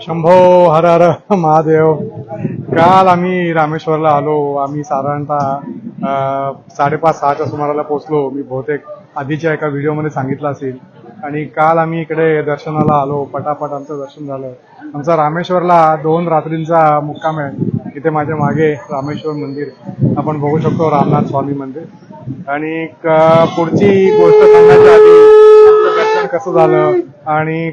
शंभो हर हर महादेव. काल आम्ही रामेश्वरला आलो आम्ही साधारणतः साडेपाच सहाच्या सुमाराला पोहोचलो. मी बहुतेक आधीच्या एका व्हिडिओमध्ये सांगितलं असेल. आणि काल आम्ही इकडे दर्शनाला आलो. पटापट आमचं दर्शन झालं. आमचा रामेश्वरला दोन रात्रींचा मुक्काम आहे. इथे माझ्या मागे रामेश्वर मंदिर. आपण बघू शकतो रामनाथ स्वामी मंदिर. आणि पुढची गोष्ट सांगायच्या आधी दर्शन कसं झालं? आणि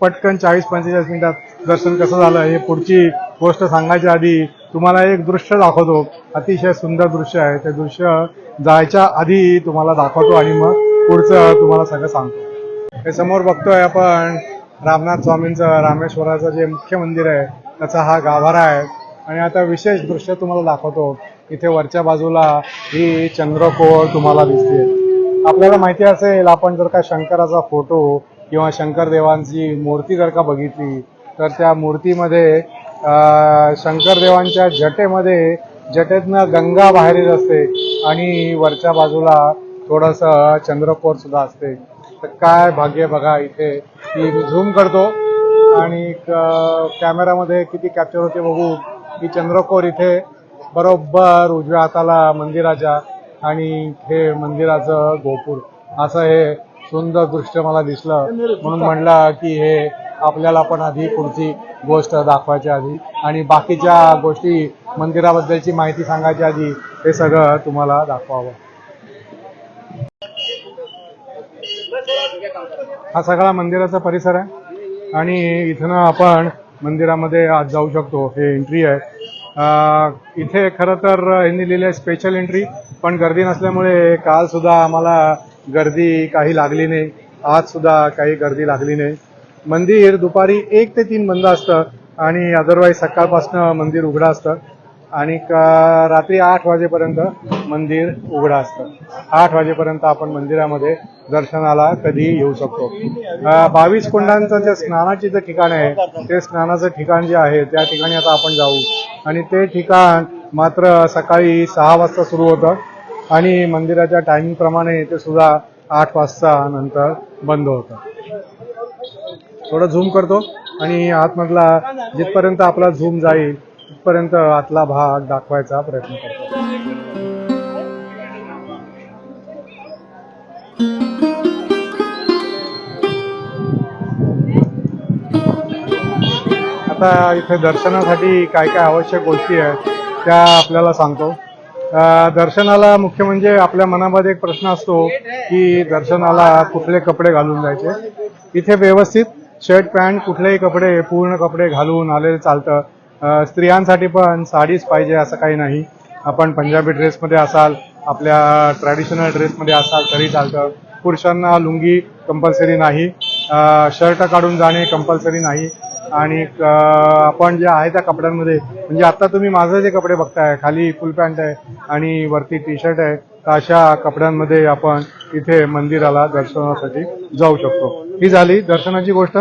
पटकन चाळीस पंचेचाळीस मिनिटात दर्शन कसं झालं? हे पुढची गोष्ट सांगायच्या आधी तुम्हाला एक दृश्य दाखवतो. अतिशय सुंदर दृश्य आहे. ते दृश्य जायच्या आधी तुम्हाला दाखवतो आणि मग पुढचं तुम्हाला सगळं सांगतो. हे समोर बघतोय आपण रामनाथ स्वामींचं रामेश्वराचं जे मुख्य मंदिर आहे त्याचा हा गाभारा आहे. आणि आता विशेष दृश्य तुम्हाला दाखवतो. इथे वरच्या बाजूला ही चंद्रकोळ तुम्हाला दिसते. आपल्याला माहिती असेल आपण जर का शंकराचा फोटो किंवा शंकर देवांची मूर्ती जर का बघितली तर त्या मूर्तीमध्ये शंकरदेवांच्या शंकर देवांच्या जटेमध्ये जटेतनं गंगा बाहेर येत असते आणि वरच्या बाजूला थोडस चंद्रकोर सुद्धा असते. तर काय भाग्य बघा इथे. की मी झूम करतो आणि क- कॅमेरामध्ये किती कॅप्चर होते बघू. की चंद्रकोर इथे बरोबर उजव्या हाताला मंदिराच्या आणि हे मंदिराचं गोपूर असं हे सुंदर दृश्य मला दिसलं. म्हणून म्हणलं की हे आपल्याला पण आधी पुढची गोष्ट दाखवायची आधी आणि बाकीच्या गोष्टी मंदिराबद्दलची माहिती सांगायच्या आधी हे सगळं तुम्हाला दाखवावं. हा सगळा मंदिराचा परिसर आहे आणि इथनं आपण मंदिरामध्ये आज जाऊ शकतो. हे एंट्री आहे. इथे खरं तर यांनी लिहिलं आहे स्पेशल एंट्री पण गर्दी नसल्यामुळे काल सुद्धा आम्हाला गर्दी काही लागली नाही. आज सुद्धा काही गर्दी लागली नाही. मंदिर दुपारी एक ते तीन बंद असतं आणि अदरवाईज सकाळपासनं मंदिर उघडं असतं. आणि रात्री आठ वाजेपर्यंत मंदिर उघडं असतं. आठ वाजेपर्यंत आपण मंदिरामध्ये दर्शनाला कधी येऊ शकतो. बावीस कुंडांचं जे स्नानाचे जे ठिकाण आहे ते स्नानाचं ठिकाण जे आहे त्या ठिकाणी आता आपण जाऊ. आणि ते ठिकाण मात्र सकाळी सहा वाजता सुरू होतं. आणि मंदिराच्या टायमिंग प्रमाणे ते सुद्धा आठ वाजता नंतर बंद होतं. थोडं झूम करतो आणि आतमधला जिथपर्यंत आपला झूम जाईल तिथपर्यंत आतला भाग दाखवायचा प्रयत्न करतो. आता इथे दर्शनासाठी काय काय आवश्यक गोष्टी आहेत त्या आपल्याला सांगतो. दर्शनाला मुख्य म्हणजे आपल्या मनामध्ये एक प्रश्न असतो की दर्शनाला कुठले कपडे घालून जायचे? इथे व्यवस्थित शर्ट पॅन्ट कुठलेही कपडे पूर्ण कपडे घालून आलेले चालतं. स्त्रियांसाठी पण साडीच पाहिजे असं काही नाही. आपण पंजाबी ड्रेसमध्ये असाल आपल्या ट्रॅडिशनल ड्रेसमध्ये असाल तरी चालतं. पुरुषांना लुंगी कंपल्सरी नाही. शर्ट काढून जाणे कंपल्सरी नाही. आणि आपण जे आहे त्या कपड्यांमध्ये म्हणजे आता तुम्ही माझे जे कपडे बघताय खाली फुल पॅन्ट आहे आणि वरती टी शर्ट आहे तर अशा कपड्यांमध्ये आपण इथे मंदिराला दर्शनासाठी जाऊ शकतो. ही झाली दर्शनाची गोष्ट.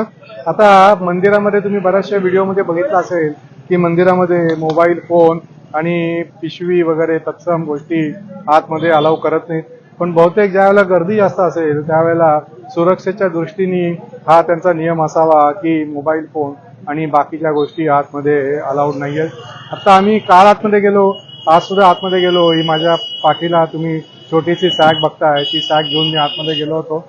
आता मंदिरामध्ये तुम्ही बऱ्याचशा व्हिडिओमध्ये बघितलं असेल की मंदिरामध्ये मोबाईल फोन आणि पिशवी वगैरे तत्सम गोष्टी आतमध्ये अलाव करत नाहीत. पण बहुतेक ज्यावेळेला गर्दी जास्त असेल त्यावेळेला सुरक्षेच्या दृष्टीने हा त्यांचा नियम असावा की मोबाईल फोन आणि बाकीच्या गोष्टी आतमध्ये अलाउड नाही आहेत आता आम्ही काल आतमध्ये गेलो आज सुद्धा आतमध्ये गेलो. ही माझ्या पाठीला तुम्ही छोटीशी सॅग बघताय ती सॅग घेऊन मी आतमध्ये गेलो होतो.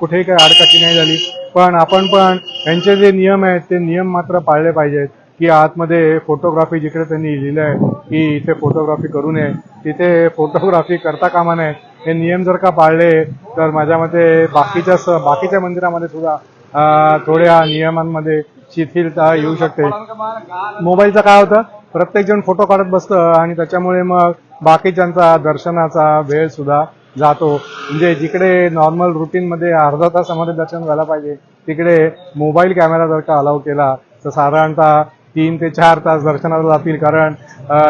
कुठेही काही आडकाठी नाही झाली. पण आपण पण यांचे जे नियम आहेत ते नियम मात्र पाळले पाहिजेत. की आतमध्ये फोटोग्राफी जिकडे त्यांनी लिहिलं आहे की इथे फोटोग्राफी करू नये तिथे फोटोग्राफी करता कामा नये हे नियम जर का पाळले तर माझ्या मते बाकीच्या स बाकीच्या मंदिरामध्ये सुद्धा थोड्या नियमांमध्ये शिथिलता येऊ शकते. मोबाईलचं काय होतं? प्रत्येक जण फोटो काढत बसतं आणि त्याच्यामुळे मग बाकीच्यांचा दर्शनाचा वेळ सुद्धा जातो. म्हणजे जिकडे नॉर्मल रुटीनमध्ये अर्धा तासामध्ये दर्शन झालं पाहिजे तिकडे मोबाईल कॅमेरा जर का अलाव केला तर साधारणतः तीन ते चार तास दर्शनाला जातील. कारण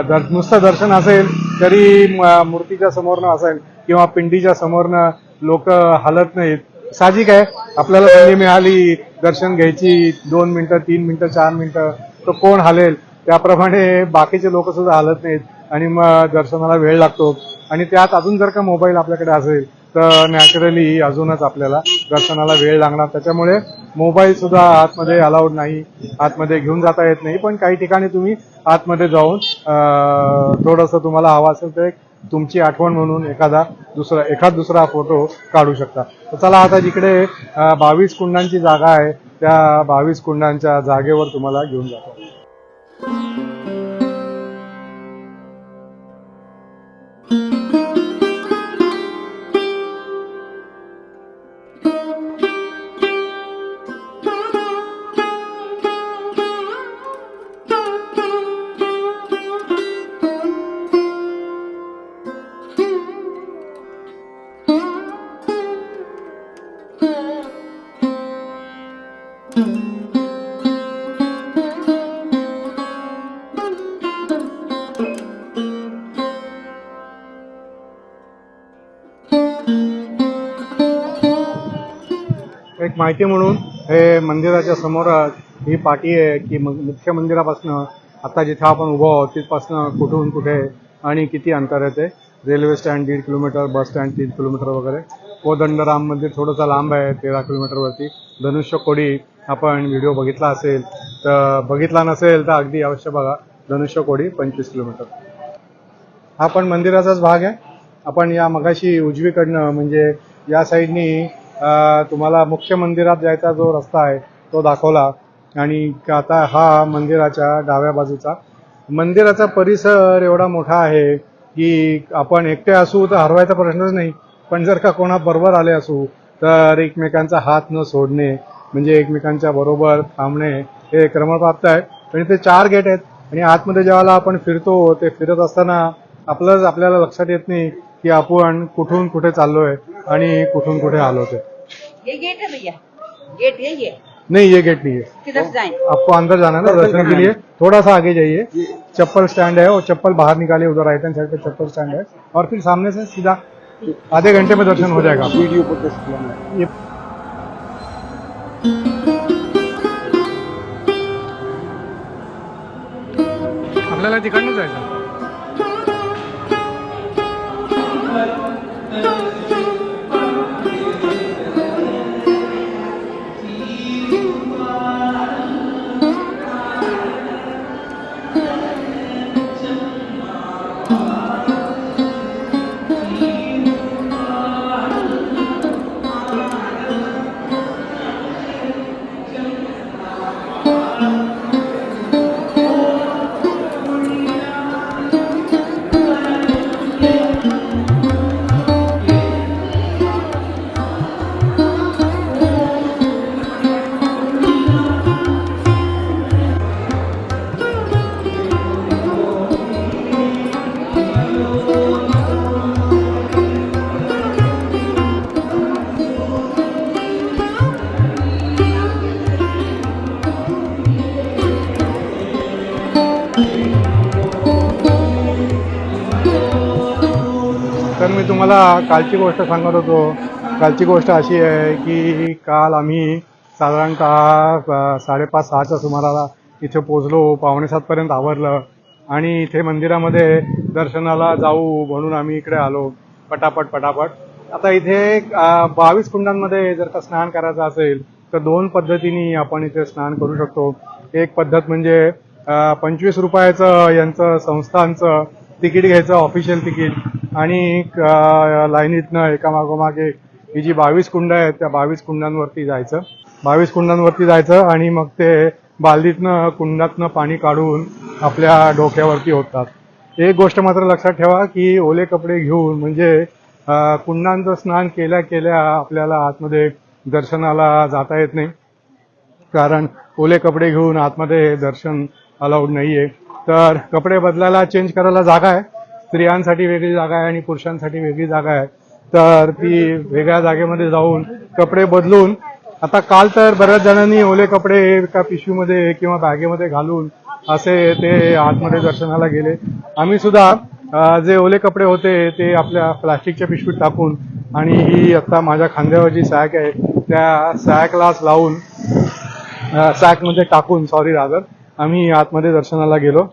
दर नुसतं दर्शन असेल तरी मूर्तीच्या समोरनं असेल किंवा पिंडीच्या समोरनं लोक हलत नाहीत. साहजिक आहे. आपल्याला संधी मिळाली दर्शन घ्यायची दोन मिनिटं तीन मिनिटं चार मिनिटं तर कोण हालेल? त्याप्रमाणे बाकीचे लोक सुद्धा हलत नाहीत आणि मग दर्शनाला वेळ लागतो. आणि त्यात अजून जर का मोबाईल आपल्याकडे असेल तर नॅचरली अजूनच आपल्याला दर्शनाला वेळ लागणार. त्याच्यामुळे मोबाईल सुद्धा आतमध्ये अलाउड नाही. आतमध्ये घेऊन जाता येत नाही. पण काही ठिकाणी तुम्ही आतमध्ये जाऊन थोडंसं तुम्हाला हवा असेल तर एक तुमची आठवण म्हणून एखादा दुसरा एखाद दुसरा फोटो काढू शकता. तर चला आता जिकडे बावीस कुंडांची जागा आहे त्या बावीस कुंडांच्या जागेवर तुम्हाला घेऊन जातो. एक माहिती म्हणून हे मंदिराच्या समोर ही पाठी आहे की मग मुख्य मंदिरापासनं आता जिथं आपण उभं आहोत तिथपासनं कुठून कुठे आणि किती अंतर आहे ते. रेल्वे स्टँड दीड किलोमीटर बस स्टँड तीन किलोमीटर वगैरे. कोदंड राम मंदिर थोडंसं लांब आहे तेरा किलोमीटरवरती. धनुष्य कोडी आपण व्हिडिओ बघितला असेल तर बघितला नसेल तर अगदी अवश्य बघा. धनुष्य कोडी पंचवीस किलोमीटर. हा पण मंदिराचाच भाग आहे. आपण या मगाशी उजवीकडनं म्हणजे या साईडनी तुम्हाला मुख्य मंदिरात जायचा जो रस्ता आहे तो दाखवला. आणि आता हा मंदिराच्या डाव्या बाजूचा. मंदिराचा परिसर एवढा मोठा आहे की आपण एकटे असू तर हरवायचा प्रश्नच नाही. पण जर का कोणा बरोबर आले असू तर एकमेकांचा हात न सोडणे म्हणजे एकमेकांच्या बरोबर थांबणे हे क्रमप्राप्त आहे. आणि ते चार गेट आहेत. आणि आतमध्ये ज्यावेळेला आपण फिरतो ते फिरत असताना आपलंच आपल्याला लक्षात येत नाही की आपण कुठून कुठे चाललोय आणि कुठून कुठे आलो ते ये गेट है भैया। गेट है ये। नहीं ये गेट नहीं है। किधर से जाएँ? आपको अंदर जाना है ना दर्शन के लिए। थोड़ा सा आगे जाइए। चप्पल स्टैंड है और चप्पल बाहर निकालिए उधर राइट हैंड साइड पे चप्पल स्टैंड है। और फिर सामने से सीधा आधे घंटे में दर्शन हो जाएगा वीडियो पर ये आपल्याला तिकडनं जायचं तर मी तुम्हाला कालची गोष्ट सांगत होतो. कालची गोष्ट अशी आहे की काल आम्ही साधारणतः साडेपाच सहाच्या सुमाराला इथे पोचलो पावणेसातपर्यंत आवरलं. आणि इथे मंदिरामध्ये दर्शनाला जाऊ म्हणून आम्ही इकडे आलो. पटापट पटापट. आता इथे बावीस कुंडांमध्ये जर का स्नान करायचं असेल तर दोन पद्धतीने आपण इथे स्नान करू शकतो. एक पद्धत म्हणजे पंचवीस रुपयाचं यांचं संस्थांचं तिकीट घ्यायचं ऑफिशियल तिकीट. आणि लाईनीतनं एकामागोमाग ही जी बावीस कुंड आहेत त्या बावीस कुंडांवरती जायचं. बावीस कुंडांवरती जायचं आणि मग ते बालदीतनं कुंडातनं पाणी काढून आपल्या डोक्यावरती होतात एक गोष्ट मात्र लक्षात ठेवा की ओले कपडे घेऊन म्हणजे कुंडांचं स्नान केल्या केल्या आपल्याला आतमध्ये दर्शनाला जाता येत नाही. कारण ओले कपडे घेऊन आतमध्ये दर्शन अलाउड नाहीये. तर कपडे बदलायला चेंज करायला जागा आहे. स्त्रियांसाठी वेगळी जागा आहे आणि पुरुषांसाठी वेगळी जागा आहे. तर ती वेगळ्या जागेमध्ये जाऊन कपडे बदलून आता काल तर बऱ्याच जणांनी ओले कपडे एका पिशवीमध्ये किंवा बॅगेमध्ये घालून असे ते आतमध्ये दर्शनाला गेले. आम्ही सुद्धा जे ओले कपडे होते ते आपल्या प्लास्टिकच्या पिशवीत टाकून आणि ही आता माझ्या खांद्यावर जी सॅक आहे त्या सॅकलाच लावून सॅकमध्ये टाकून सॉरी रादर आम्ही आतमध्ये दर्शनाला गेलो.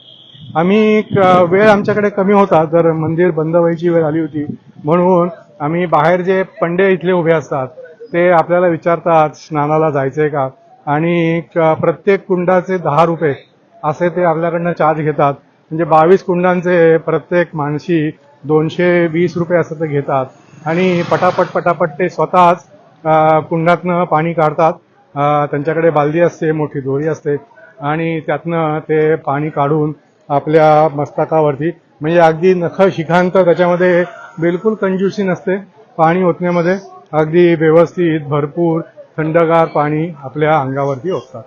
आम्ही क- वेळ आमच्याकडे कमी होता तर मंदिर बंद व्हायची वेळ आली होती. म्हणून आम्ही बाहेर जे पंडे इथले उभे असतात ते आपल्याला विचारतात स्नानाला जायचंय का? आणि प्रत्येक कुंडाचे दहा रुपये असे ते आपल्याकडनं चार्ज घेतात. म्हणजे बावीस कुंडांचे प्रत्येक माणशी दोनशे वीस रुपये असं ते घेतात. आणि पटापट पटापट ते स्वतःच कुंडातनं पाणी काढतात. त्यांच्याकडे बालदी असते मोठी दोरी असते. आणि त्यातनं ते पाणी काढून आपल्या मस्तकावरती म्हणजे अगदी नख शिखांत त्याच्यामध्ये बिलकुल कंजूसी नसते पाणी ओतण्यामध्ये. अगदी व्यवस्थित भरपूर थंडगार पाणी आपल्या अंगावरती ओततात.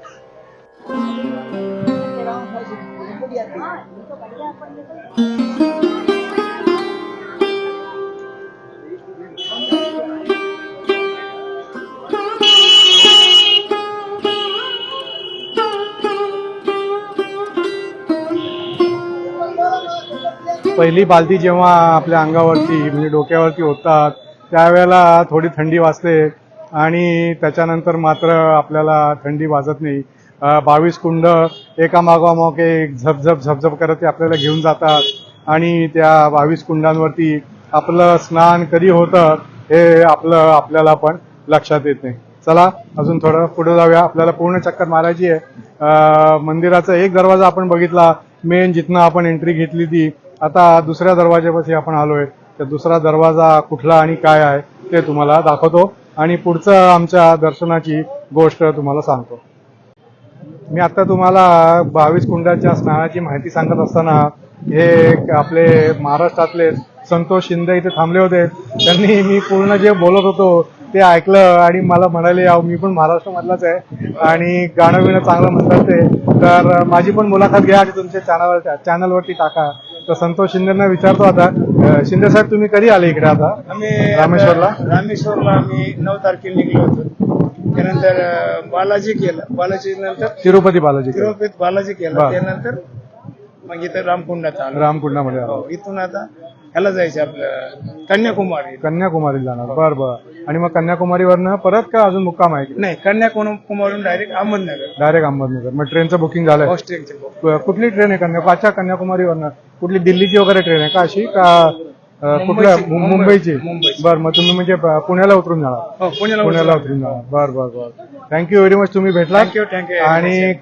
पहिली बालदी जेव्हा आपल्या अंगावरती म्हणजे डोक्यावरती होतात त्यावेळेला थोडी थंडी वाजते आणि त्याच्यानंतर मात्र आपल्याला थंडी वाजत नाही. बावीस कुंड एका मागोमाग एक झपझप झपझप करत ते आपल्याला घेऊन जातात आणि त्या बावीस कुंडांवरती आपलं स्नान कधी होतं हे आपलं आपल्याला पण लक्षात येत नाही. चला अजून थोडं पुढे जाऊया. आपल्याला पूर्ण चक्कर मारायची आहे. मंदिराचा एक दरवाजा आपण बघितला. मेन जिथनं आपण एंट्री घेतली ती आता दुसऱ्या दरवाज्यापाशी आपण आलोय. तर दुसरा दरवाजा कुठला आणि काय आहे ते तुम्हाला दाखवतो. आणि पुढचं आमच्या दर्शनाची गोष्ट तुम्हाला सांगतो. मी आता तुम्हाला बावीस कुंडाच्या स्नानाची माहिती सांगत असताना हे आपले महाराष्ट्रातले संतोष शिंदे इथे थांबले होते. त्यांनी मी पूर्ण जे बोलत होतो ते ऐकलं आणि मला म्हणाले अहो मी पण महाराष्ट्रामधलाच आहे आणि गाणं बिणं चांगलं म्हणतात ते. तर माझी पण मुलाखत घ्या आणि तुमच्या चॅनलवर चॅनलवरती टाका. तर संतोष शिंदेना विचारतो आता शिंदे साहेब तुम्ही कधी आले इकडे आता? आम्ही रामेश्वरला? रामेश्वरला आम्ही नऊ तारखेला निघलो होतो. त्यानंतर बालाजी केलं. बालाजी नंतर तिरुपती बालाजी तिरुपतीत बालाजी केलं. त्यानंतर मग इथं रामकुंडात आलो रामकुंडामध्ये आलो. हो, इथून आता ह्याला जायचं आपलं कन्याकुमारी. कन्याकुमारी जाणार. बर बर. आणि मग कन्याकुमारीवरनं परत का अजून मुक्काम आहे नाही कन्याकुमारीहून डायरेक्ट अहमदनगर. डायरेक्ट अहमदनगर. मग ट्रेनचं बुकिंग झालंय. क- कुठली ट्रेन आहे कन्या अच्छा कन्याकुमारीवरनं? कुठली दिल्लीची वगैरे ट्रेन आहे का अशी? का कुठल्या मुंबईची. मु- मुंबईची. मुंबईची. बर मग तुम्ही म्हणजे प- पुण्याला उतरून जाणार. हो पुण्याला पुण्याला उतरून जाणार. बर बर बर. थँक्यू व्हेरी मच तुम्ही भेटला आणि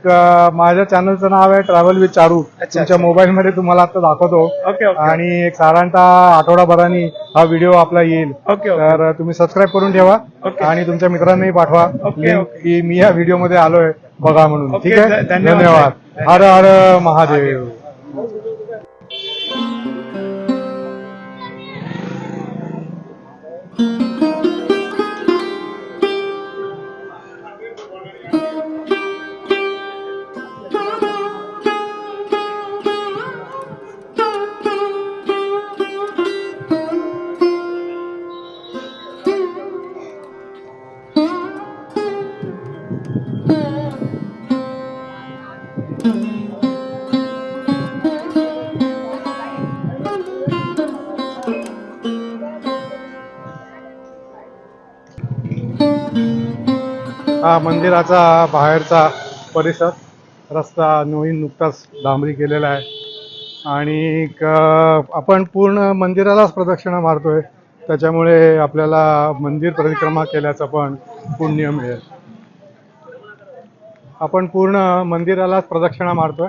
माझ्या चॅनलचं नाव आहे ट्रॅव्हल विथ चारू अच्छा. तुमच्या मोबाईल मध्ये तुम्हाला आता दाखवतो. ओके ओके आणि एक साधारणतः आठवडाभरानी हा व्हिडिओ आपला येईल. ओके ओके तर तुम्ही सबस्क्राईब करून ठेवा. आणि तुमच्या मित्रांनाही पाठवा. लिंक. की मी या व्हिडिओमध्ये आलोय. बघा म्हणून. ठीक आहे? ध- धन्यवाद. धन्यवाद. हर हर महादेव. मंदिराचा बाहेरचा परिसर रस्ता नवीन नुकताच डांबरी केलेला आहे. आणि क- आपण पूर्ण मंदिरालाच प्रदक्षिणा मारतोय. त्याच्यामुळे आपल्याला मंदिर परिक्रमा केल्याचं पण पुण्य मिळेल. आपण पूर्ण मंदिरालाच प्रदक्षिणा मारतोय.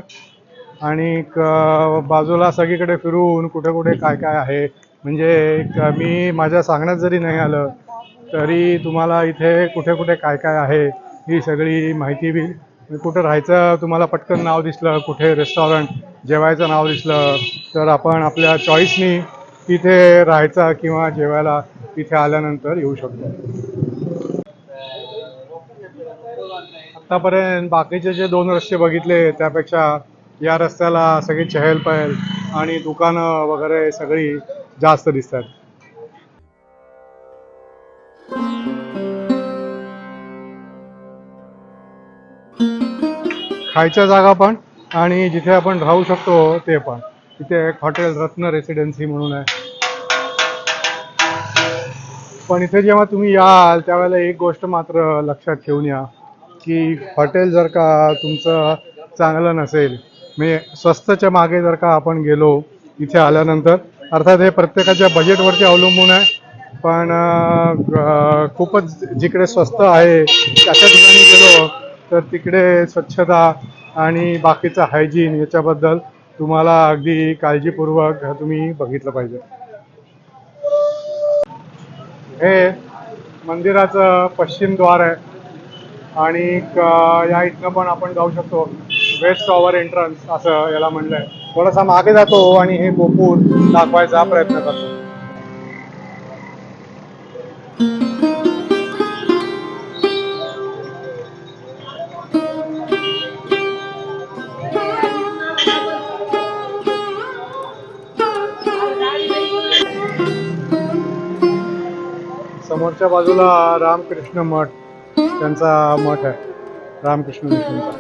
आणि क- बाजूला सगळीकडे फिरून कुठे कुठे काय काय आहे. म्हणजे मी माझ्या सांगण्यात जरी नाही आलं तरी तुम्हाला इथे कुठे कुठे काय काय आहे ही सगळी माहिती बी कुठं राहायचं तुम्हाला पटकन नाव दिसलं कुठे रेस्टॉरंट जेवायचं नाव दिसलं तर आपण आपल्या चॉईसनी तिथे राहायचा किंवा जेवायला इथे आल्यानंतर येऊ शकतो. आत्तापर्यंत बाकीचे जे दोन रस्ते बघितले त्यापेक्षा या रस्त्याला सगळी चहल पहल आणि दुकानं वगैरे सगळी जास्त दिसतात. खायच्या जागा पण आणि जिथे आपण राहू शकतो ते पण. तिथे एक हॉटेल रत्न रेसिडेन्सी म्हणून आहे. पण इथे जेव्हा तुम्ही याल त्यावेळेला एक गोष्ट मात्र लक्षात ठेवून या की हॉटेल जर का तुमचं चांगलं नसेल म्हणजे स्वस्तच्या मागे जर का आपण गेलो इथे आल्यानंतर अर्थात हे प्रत्येकाच्या बजेटवरती अवलंबून आहे पण खूपच जिकडे स्वस्त आहे त्याच्या ठिकाणी गेलो तर तिकडे स्वच्छता आणि बाकीचं हायजीन याच्याबद्दल तुम्हाला अगदी काळजीपूर्वक तुम्ही बघितलं पाहिजे. हे मंदिराचं पश्चिम द्वार आहे. आणि या इथनं पण आपण जाऊ शकतो. वेस्ट टॉवर एंट्रन्स असं याला म्हणलंय. थोडासा मागे जातो आणि हे गोपूर दाखवायचा प्रयत्न करतो. त्याच्या बाजूला रामकृष्ण मठ. त्यांचा मठ आहे. रामकृष्ण मिशनचा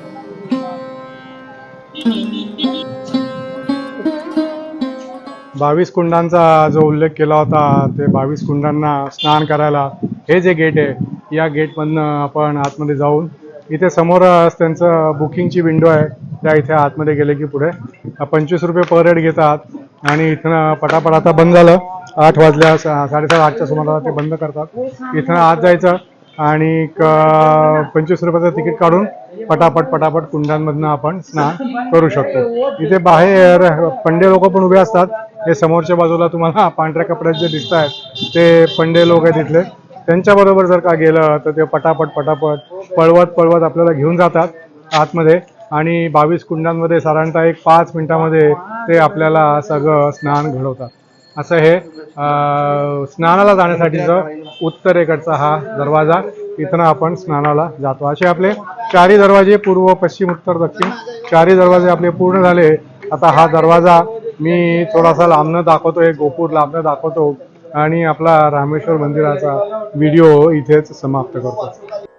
बावीस कुंडांचा जो उल्लेख केला होता ते बावीस कुंडांना स्नान करायला हे जे गेट आहे या गेटमधनं आपण आतमध्ये जाऊन इथे समोर त्यांचं बुकिंगची विंडो आहे. त्या इथे आतमध्ये गेले की पुढे. पंचवीस रुपये पर हेड घेतात आणि इथनं पटापट आता बंद झालं. आठ वाजल्या साडेसात आठच्या सुमाराला ते बंद करतात. इथं आत जायचं आणि पंचवीस रुपयाचं तिकीट काढून पटापट पटापट कुंडांमधनं आपण स्नान करू शकतो. इथे बाहेर पंडे लोक पण उभे असतात. हे समोरच्या बाजूला तुम्हाला पांढऱ्या कपड्यात जे दिसत आहेत ते पंडे लोक आहेत तिथले त्यांच्याबरोबर जर का गेलं तर ते पटापट पटापट पळवत पळवत आपल्याला घेऊन जातात आतमध्ये. आणि बावीस कुंडांमध्ये साधारणतः एक पाच मिनिटामध्ये ते आपल्याला सगळं स्नान घडवतात. असं हे स्नानाला जाण्यासाठीचं उत्तरेकडचा हा दरवाजा. इथनं आपण स्नानाला जातो. असे आपले चारही दरवाजे पूर्व पश्चिम उत्तर दक्षिण चारही दरवाजे आपले पूर्ण झाले. आता हा दरवाजा मी थोडासा लांबनं दाखवतो एक गोपूर लांबनं दाखवतो आणि आपला रामेश्वर मंदिराचा व्हिडिओ इथेच समाप्त करतो.